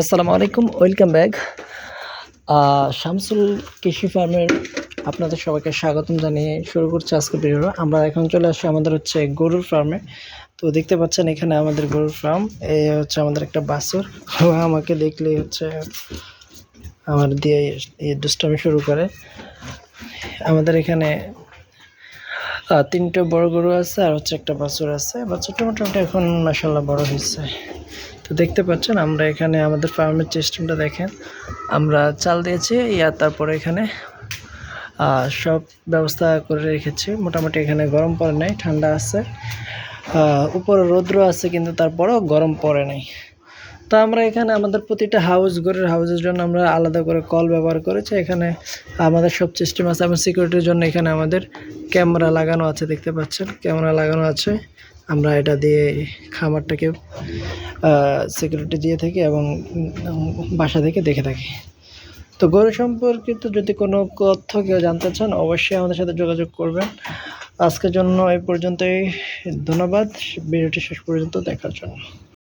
আসসালামু আলাইকুম, welcome back. Shamsul কৃষি ফার্মের আপনাদের সবাইকে স্বাগতম জানিয়ে শুরু করছি আজকের ভিডিও আমরা এখন চলে আসি আমাদের হচ্ছে গরুর ফার্মে। তো দেখতে পাচ্ছেন এখানে আমাদের গরুর ফার্ম। এই হচ্ছে আমাদের একটা বাছুর। ও আমাকে দেখলেই হচ্ছে আমার দিয়ে এই দুষ্টামি শুরু করে। আমাদের এখানে তিনটে বড় গরু আছে আর হচ্ছে একটা বাছুর আছে। বাছুরটা মোটামুটি এখন মাসাল্লাহ বড় হয়েছে। তো দেখতে পাচ্ছেন, আমরা এখানে আমাদের ফার্মের সিস্টেমটা দেখেন। আমরা চাল দিয়েছি, ইয়া তারপরে এখানে সব ব্যবস্থা করে রেখেছি। মোটামুটি এখানে গরম পড়ে নাই, ঠান্ডা আছে। উপরে রৌদ্র আছে, কিন্তু তারপরেও গরম পড়ে নাই। তো আমরা এখানে আমাদের প্রতিটা হাউস ঘরের হাউসের জন্য আমরা আলাদা করে কল ব্যবহার করেছি। এখানে আমাদের সব সিস্টেম আছে এবং সিকিউরিটির জন্য এখানে আমাদের ক্যামেরা লাগানো আছে, দেখতে পাচ্ছেন? ক্যামেরা লাগানো আছে। আমরা এটা দিয়ে খামারটাকে সিকিউরিটি দিয়ে থাকি এবং বাসা থেকে দেখে থাকি। তো গরু সম্পর্কিত যদি কোনো তথ্য কেউ জানতে চান, অবশ্যই আমাদের সাথে যোগাযোগ করবেন। আজকের জন্য এই পর্যন্তই। ধন্যবাদ। ভিডিওটি শেষ পর্যন্ত দেখার জন্য।